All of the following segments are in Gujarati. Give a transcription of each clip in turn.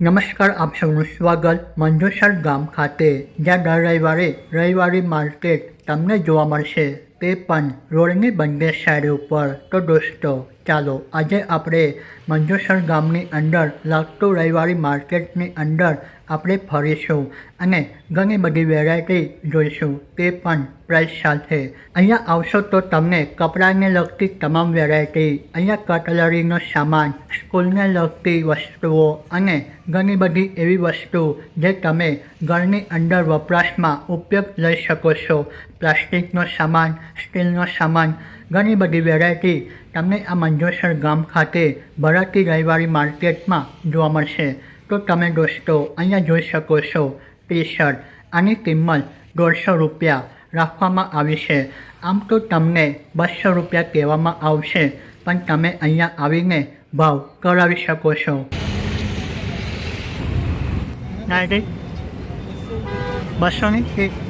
નમસ્કાર આપ સૌનું સ્વાગત. મંજુસર ગામ ખાતે. જ્યાં દર રવિવારે રવિવારી માર્કેટ તમને જોવા મળશે તે પણ રોડની બંને સાઈડ ઉપર. તો દોસ્તો, ચાલો આજે આપણે મંજુસર ગામની અંદર લાગતું રવિવારી માર્કેટની અંદર આપણે ફરીશું અને ઘણી બધી વેરાયટી જોઈશું તે પણ પ્રાઇસ સાથે. અહીંયા આવશો તો તમને કપડાને લગતી તમામ વેરાયટી અહીંયા કટલરીનો સામાન, સ્કૂલને લગતી વસ્તુઓ અને ઘણી બધી એવી વસ્તુ જે તમે ઘરની અંદર વપરાશમાં ઉપયોગ લઈ શકો છો. પ્લાસ્ટિકનો સામાન, સ્ટીલનો સામાન, ઘણી બધી વેરાયટી તમને આ મંજોસર ગામ ખાતે ભરતી રવિવારી માર્કેટમાં જોવા મળશે. તો તમે દોસ્તો, અહીંયા જોઈ શકો છો ટી શર્ટ આની કિંમત દોઢસો રૂપિયા રાખવામાં આવી છે. આમ તો તમને બસો રૂપિયા કહેવામાં આવશે, પણ તમે અહીંયા આવીને ભાવ કરાવી શકો છો. બસોની? છે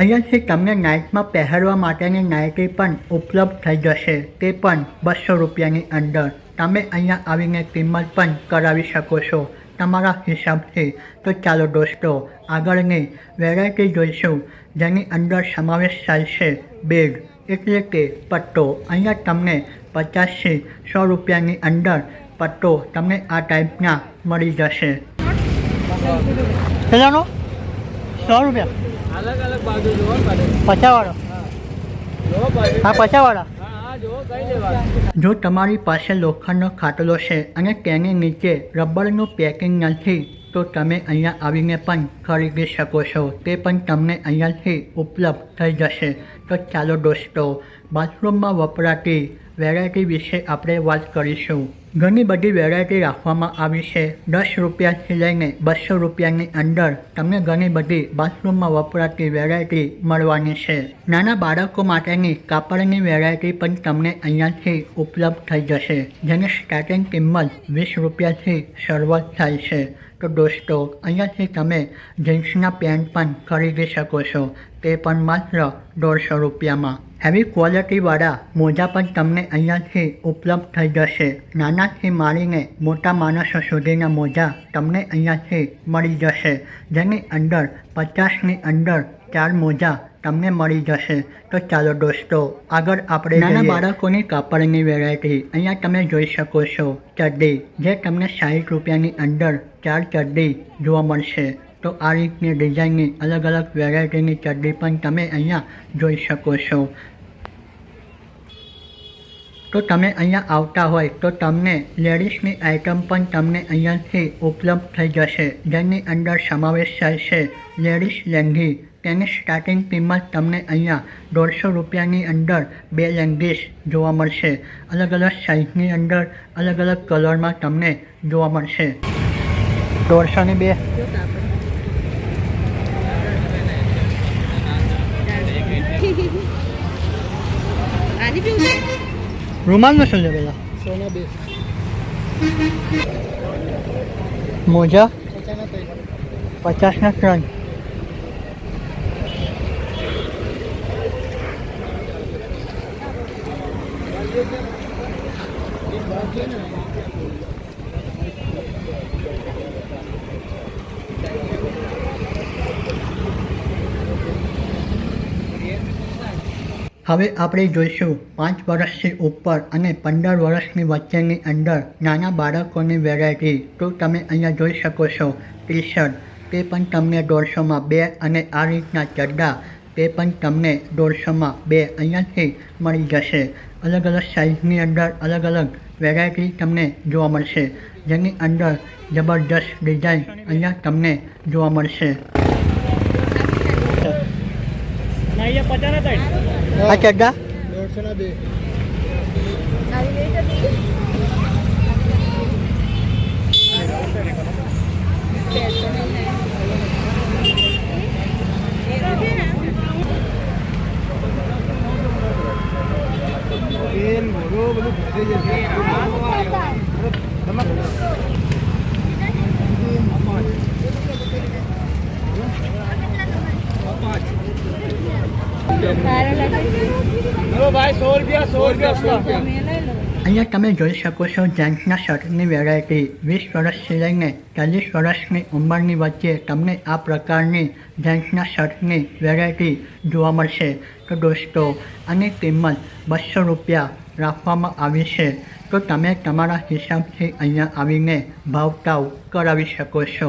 અહીંયાથી તમને નાઇટમાં પહેરવા માટેની નાઇટી પણ ઉપલબ્ધ થઈ જશે, તે પણ બસો રૂપિયાની અંદર. તમે અહીંયા આવીને કિંમત પણ કરાવી શકો છો તમારા હિસાબથી. તો ચાલો દોસ્તો, આગળની વેરાયટી જોઈશું, જેની અંદર સમાવેશ થાય છે બેગ, એટલે કે પટ્ટો. અહીંયા તમને પચાસથી સો રૂપિયાની અંદર પટ્ટો તમને આ ટાઈપના મળી જશે. સો રૂપિયા. અલગ અલગ બાજુ જોવો. પચાસવાળો હા. લેવાનું. જો તમારી પાસે લોખંડનો ખાટલો છે અને તેની નીચે રબરનું પેકિંગ નથી તો તમે અહીંયા આવીને પણ ખરીદી શકો છો તે પણ તમને અહીંયાથી ઉપલબ્ધ થઈ જશે તો ચાલો દોસ્તો બાથરૂમમાં વપરાતી વેરાયટી વિશે આપણે વાત કરીશું. ઘણી બધી વેરાયટી રાખવામાં આવી છે. દસ રૂપિયાથી લઈને બસો રૂપિયાની અંદર તમને ઘણી બધી બાથરૂમમાં વપરાતી વેરાયટી મળવાની છે. નાના બાળકો માટેની કાપડની વેરાયટી પણ તમને અહીંયાથી ઉપલબ્ધ થઈ જશે, જેની સ્ટાર્ટિંગ કિંમત વીસ રૂપિયાથી શરૂઆત થાય છે. તો દોસ્તો, અહીંયાથી તમે જીન્સના પેન્ટ પણ ખરીદી શકો છો. તે પણ માત્ર દોઢસો રૂપિયામાં. હેવી ક્વોલિટીવાળા મોજા પણ તમને અહીંયાથી ઉપલબ્ધ થઈ જશે. નાનાથી મારીને મોટા માણસો સુધીના મોજા તમને અહીંયાથી મળી જશે. જેની અંદર પચાસની અંદર ચાર મોજા તમને મળી જશે. તો ચાલો દોસ્તો આગળ આપણે નાના બાળકોની કાપડની વેરાયટી. અહીંયા તમે જોઈ શકો છો ચડ્ડી જે તમને સાઠ રૂપિયાની અંદર ચાર ચડ્ડી જોવા મળશે. તો આ રીતની ડિઝાઇનની અલગ અલગ વેરાયટીની ચડ્ડી પણ તમે અહીંયા જોઈ શકો છો. તો તમે અહીંયા આવતા હોય તો તમને લેડીઝની આઇટમ પણ તમને અહીંયાથી ઉપલબ્ધ થઈ જશે. જેની અંદર સમાવેશ થાય છે લેડીઝ લેંઘી તેની સ્ટાર્ટિંગ કિંમત તમને અહીંયા દોઢસો રૂપિયાની અંદર બે લેંગીસ જોવા મળશે. અલગ અલગ સાઇઝની અંદર અલગ અલગ કલરમાં તમને જોવા મળશે. દોઢસોની બે. પીવું શું છે પેલા? મોજા? પચાસના ત્રણ. હવે આપણે જોઈશું, પાંચ વર્ષથી ઉપર અને પંદર વર્ષની વચ્ચેની અંદર નાના બાળકોની વેરાયટી તો તમે અહીંયા જોઈ શકો છો ટી શર્ટ તે પણ તમને દોઢસોમાં બે અને આ રીતના ચડ્ડા. તે પણ તમને દોઢસોમાં બે અહીંયાથી મળી જશે. અલગ અલગ સાઇઝની અંદર અલગ અલગ વેરાયટી તમને જોવા મળશે. જેની અંદર જબરજસ્ત ડિઝાઇન અહીંયા તમને જોવા મળશે. અહીંયા પચાસના ત્રણ. આ ચડ્ડા દોઢસોના બે. આવી લઈ જતી તેલ, મોરો બધું ભેગું જશે. સારો લાગે ચલો ભાઈ સો રૂપિયા સો રૂપિયા તમે લઈ લો અહીંયા તમે જોઈ શકો છો જેન્ટ્સના શર્ટની વેરાયટી. વીસ વર્ષથી લઈને ચાલીસ વર્ષની ઉંમરની વચ્ચે તમને આ પ્રકારની જેન્ટ્સના શર્ટની વેરાયટી જોવા મળશે. તો દોસ્તો, આની કિંમત બસો રૂપિયા રાખવામાં આવી છે. તો તમે તમારા હિસાબથી અહીંયા આવીને ભાવતાવ કરાવી શકો છો.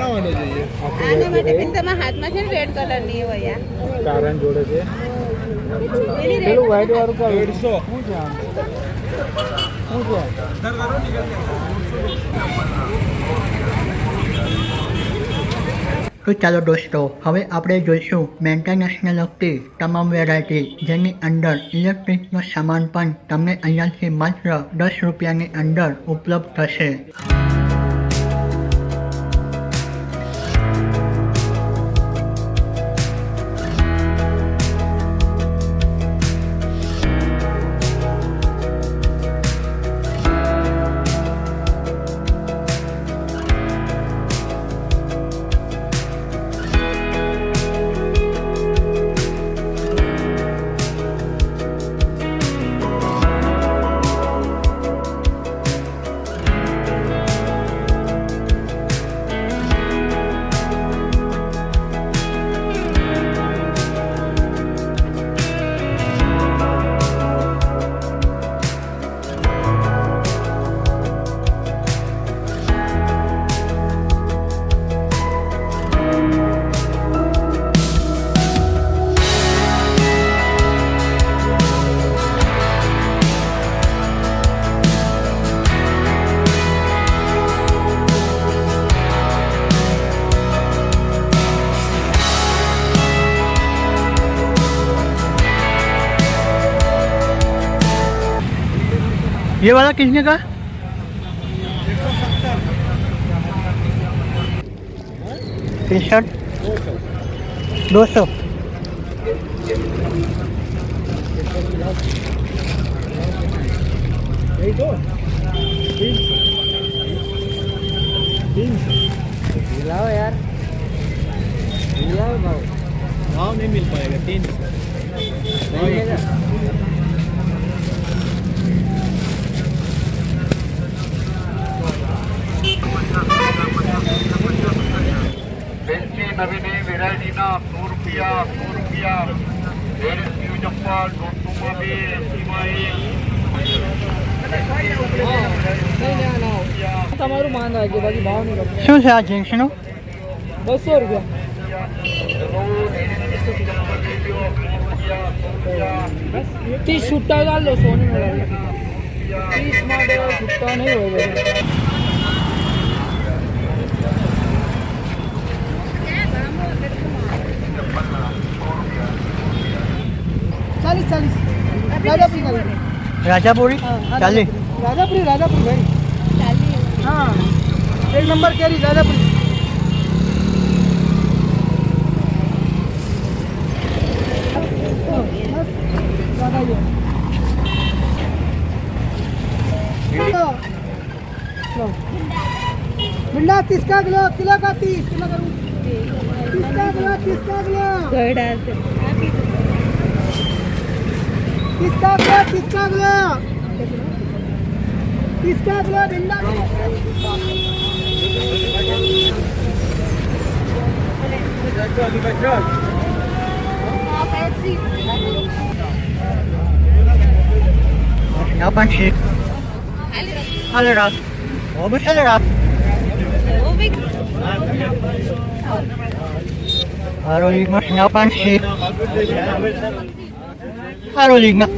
કોના માટે જોઈએ. આને માટે બેન હાથમાં છે ને રેડ કલરની હોય આ કારણ જોડે છે. પેલું વ્હાઈટ વાળું કા દેડસો તો ચાલો દોસ્તો હવે આપણે જોઈશું મેન્ટેનન્સને લગતી તમામ વેરાયટી જેની અંદર ઇલેક્ટ્રિકનો સામાન પણ તમને અહીંયાથી માત્ર દસ રૂપિયાની અંદર ઉપલબ્ધ થશે. ये वाला किसने का टी शर्ट दो सौ लाओ यार लाओ भाव भाव नहीं मिल पाएगा तीन सौ નવીની વેરાયટીના સો રૂપિયા સો રૂપિયા રેડ ચપ્પલ દોઢસોમાં બે એસીમાં એક તમારું માન રાખજો બાકી ભાવ નહીં રાખો શું છે આ જીન્સનું બસો રૂપિયા ત્રીસ છૂટા ગાળ લો સોની ત્રીસ માટે છૂટા નહીં હોય ચાલીસ ચાલીસ રાજાપુરી ચાલીસ રાજાપુરી ચાલી રાજાપુરી રાજાપુરી ભાઈ ચાલી હા એક નંબર કેરી રાજાપુરી भिंडा तीस का किलो किलो का तीस किलो का ಗೈಡಾರ್ದು ಕಿಸ್ಕಾಗ್ಲೋ ಕಿಸ್ಕಾಗ್ಲೋ ಕಿಸ್ಕಾಗ್ಲೋ ಬೆಲ್ಲ ಯಾವ ಪಕ್ಷಿ ಅಲ್ಲಡ ಹೋಗ್ಬಿಟ್ಟು ಅಲ್ಲಡ ಹೋಗ್ಬೇಕು હારોલીમાં સેના પણ છે હારોલીમાં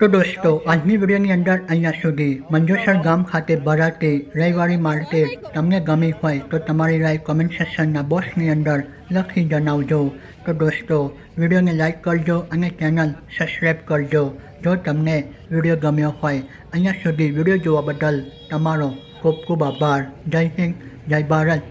તો દોસ્તો, આજની વિડીયોની અંદર અહીંયા સુધી. મંજુસર ગામ ખાતે ભરાતી રવિવારી માર્કેટ તમને ગમી હોય તો તમારી રાય કોમેન્ટ સેશનના બોક્સની અંદર લખી જણાવજો. તો દોસ્તો, વિડીયોને લાઈક કરજો અને ચેનલ સબસ્ક્રાઈબ કરજો જો તમને વીડિયો ગમ્યો હોય. અહીંયા સુધી વીડિયો જોવા બદલ તમારો ખૂબ ખૂબ આભાર. જય હિન્દ, જય ભારત.